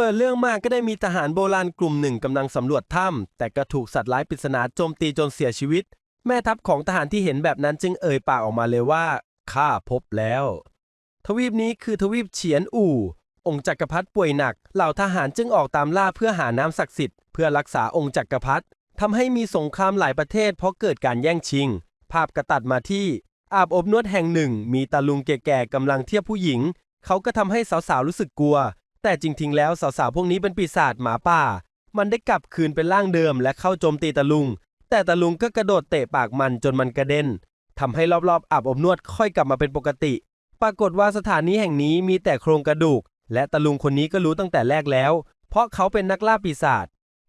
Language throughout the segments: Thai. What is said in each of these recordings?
เปิดเรื่องมาก็ได้มีทหารโบราณกลุ่มหนึ่งกำลังสำรวจถ้ำแต่ก็ถูกสัตว์ร้ายปริศนาโจมตีจนเสียชีวิต แม่ทัพของทหารที่เห็นแบบนั้นจึงเอ่ยปากออกมาเลยว่าข้าพบแล้ว ทวีปนี้คือทวีปเฉียนอู่ องค์จักรพรรดิป่วยหนัก เหล่าทหารจึงออกตามล่าเพื่อหาน้ำศักดิ์สิทธิ์เพื่อรักษาองค์จักรพรรดิทำให้มีสงครามหลายประเทศเพราะเกิดการแย่งชิง ภาพกระตัดมาที่ อาบอบนวดแห่งหนึ่ง มีตาลุงแก่ๆกำลังเทียบผู้หญิง เขาก็ทำให้สาวๆรู้สึกกลัว แต่จริงๆ แล้วสาวๆ พวกนี้เป็นปีศาจหมาป่า มันได้กลับคืนเป็นร่างเดิมและเข้าโจมตีตาลุง แต่ตาลุงก็กระโดดเตะปากมันจนมันกระเด็นทำให้รอบๆอาบอบนวดค่อยกลับมาเป็นปกติ ปรากฏว่าสถานีแห่งนี้มีแต่โครงกระดูก และตาลุงคนนี้ก็รู้ตั้งแต่แรกแล้ว เพราะเขาเป็นนักล่าปีศาจ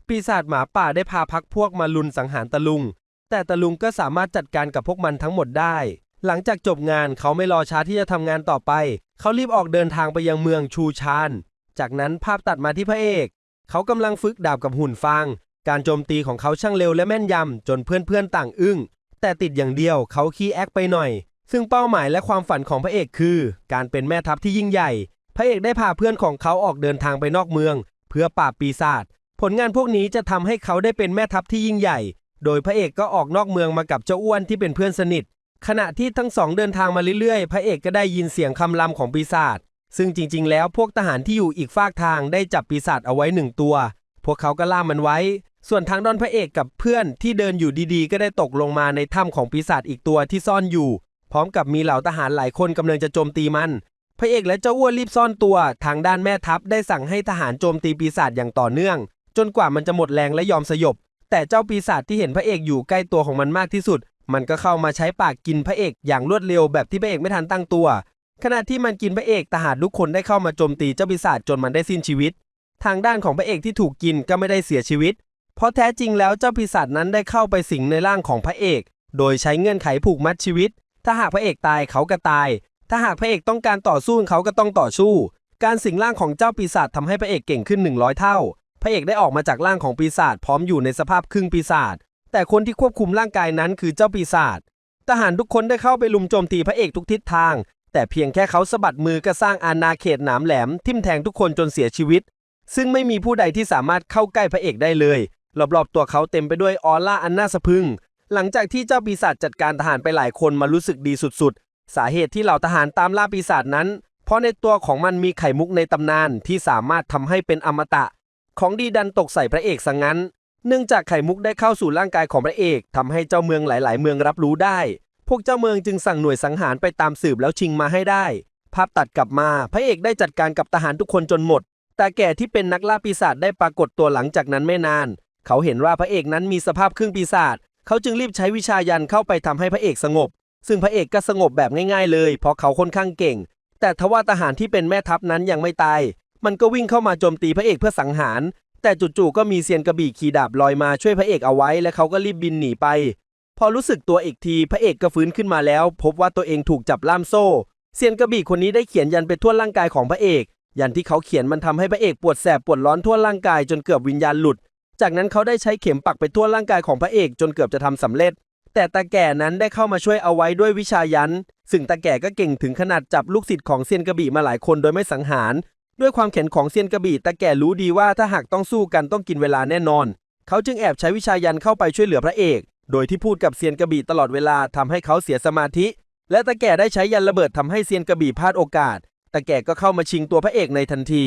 ปีศาจหมาป่าได้พาพักพวกมาลุนสังหารตะลุง แต่ตะลุงก็สามารถจัดการกับพวกมันทั้งหมดได้ หลังจากจบงานเขาไม่รอช้าที่จะทำงานต่อไป เขารีบออกเดินทางไปยังเมืองชูชาน จากนั้นภาพตัดมาที่พระเอก เขากำลังฝึกดาบกับหุ่นฟาง การโจมตีของเขาช่างเร็วและแม่นยำจนเพื่อนๆต่างอึ้ง แต่ติดอย่างเดียวเขาขี้แอคไปหน่อย ซึ่งเป้าหมายและความฝันของพระเอกคือ การเป็นแม่ทัพที่ยิ่งใหญ่ พระเอกได้พาเพื่อนของเขาออกเดินทางไปนอกเมือง เพื่อปราบปีศาจ ผลงานพวกนี้จะทำให้เขาได้เป็นแม่ทัพที่ยิ่งใหญ่ โดยพระเอกก็ออกนอกเมืองมากับเจ้าอ้วนที่เป็นเพื่อนสนิท ขณะที่ทั้งสองเดินทางมาเรื่อยๆ พระเอกก็ได้ยินเสียงคำรำของปีศาจ ซึ่งจริงๆ แล้วพวกทหารที่อยู่อีกฝากทางได้จับปีศาจเอาไว้หนึ่งตัว พวกเขาก็ล่ามมันไว้ ส่วนทางด้านพระเอกกับเพื่อนที่เดินอยู่ดีๆ ก็ได้ตกลงมาในถ้ำของปีศาจอีกตัวที่ซ่อนอยู่ พร้อมกับมีเหล่าทหารหลายคนกำลังจะโจมตีมัน พระเอกและเจ้าอ้วนรีบซ่อนตัว ทางด้านแม่ทัพได้สั่งให้ทหารโจมตีปีศาจอย่างต่อเนื่อง จนกว่ามันจะหมดแรงและยอมสยบ แต่เจ้าปีศาจที่เห็นพระเอกอยู่ใกล้ตัวของมันมากที่สุด มันก็เข้ามาใช้ปากกินพระเอกอย่างรวดเร็วแบบที่พระเอกไม่ทันตั้งตัว ขณะที่มันกินพระเอกทหารทุกคนได้เข้ามาโจมตีเจ้าปีศาจจนมันได้สิ้นชีวิต ทางด้านของพระเอกที่ถูกกินก็ไม่ได้เสียชีวิต เพราะแท้จริงแล้วเจ้าปีศาจนั้นได้เข้าไปสิงในร่างของพระเอก โดยใช้เงื่อนไขผูกมัดชีวิต ถ้าหากพระเอกตายเขาก็ตาย ถ้าหากพระเอกต้องการต่อสู้เขาก็ต้องต่อสู้ การสิงร่างของเจ้าปีศาจทำให้พระเอกเก่งขึ้น 100 เท่า พระเอกได้ออกมาจากร่างของปีศาจพร้อมอยู่ในสภาพครึ่งปีศาจ แต่คนที่ควบคุมร่างกายนั้นคือเจ้าปีศาจทหารทุกคนได้เข้าไปลุมโจมตีพระเอกทุกทิศทาง แต่เพียงแค่เขาสะบัดมือก็สร้างอาณาเขตหนามแหลม ทิ่มแทงทุกคนจนเสียชีวิต ซึ่งไม่มีผู้ใดที่สามารถเข้าใกล้พระเอกได้เลยรอบๆตัวเขาเต็มไปด้วยออร่าอันน่าสะพึง หลังจากที่เจ้าปีศาจจัดการทหารไปหลายคนมารู้สึกดีสุดๆ สาเหตุที่เหล่าทหารตามล่าปีศาจนั้น เพราะในตัวของมันมีไข่มุกในตำนานที่สามารถทำให้เป็นอมตะ ของดีดันตกใส่พระเอกซะงั้น เนื่องจากไข่มุกได้เข้าสู่ร่างกายของพระเอกทำให้เจ้าเมืองหลาย ๆ เมืองรับรู้ได้ พวกเจ้าเมืองจึงสั่งหน่วยสังหารไปตามสืบแล้วชิงมาให้ได้ ภาพตัดกลับมา พระเอกได้จัดการกับทหารทุกคนจนหมด แต่แก่ที่เป็นนักล่าปีศาจได้ปรากฏตัวหลังจากนั้นไม่นาน เขาเห็นว่าพระเอกนั้นมีสภาพครึ่งปีศาจ เขาจึงรีบใช้วิชายันเข้าไปทำให้พระเอกสงบ ซึ่งพระเอกก็สงบแบบง่ายๆ เลย เพราะเขาค่อนข้างเก่ง แต่ทว่าทหารที่เป็นแม่ทัพนั้นยังไม่ตาย มันก็วิ่งเข้ามาโจมตีพระเอกเพื่อสังหาร แต่จู่ๆก็มีเซียนกระบี่ขี่ดาบลอยมาช่วยพระเอกเอาไว้ และเขาก็รีบบินหนีไป พอรู้สึกตัวอีกทีพระเอกก็ฟื้นขึ้นมาแล้ว พบว่าตัวเองถูกจับล่ามโซ่ เซียนกระบี่คนนี้ได้เขียนยันไปทั่วร่างกายของพระเอก ยันที่เขาเขียนมันทำให้พระเอกปวดแสบปวดร้อนทั่วร่างกายจนเกือบวิญญาณหลุด จากนั้นเขาได้ใช้เข็มปักไปทั่วร่างกายของพระเอกจนเกือบจะทำสำเร็จ แต่ตาแก่นั้นได้เข้ามาช่วยเอาไว้ด้วยวิชายัน ซึ่งตาแก่ก็เก่งถึงขนาดจับลูกศิษย์ของเซียนกระบี่มาหลายคนโดยไม่สังหาร ด้วยความแข็งของเซียนกระบี่ตาแก่รู้ดีว่าถ้าหากต้องสู้กันต้องกินเวลาแน่นอน เขาจึงแอบใช้วิชายันเข้าไปช่วยเหลือพระเอก โดยที่พูดกับเซียนกระบี่ตลอดเวลาทำให้เขาเสียสมาธิ และตาแก่ได้ใช้ยันระเบิดทำให้เซียนกระบี่พลาดโอกาสตาแก่ก็เข้ามาชิงตัวพระเอกในทันที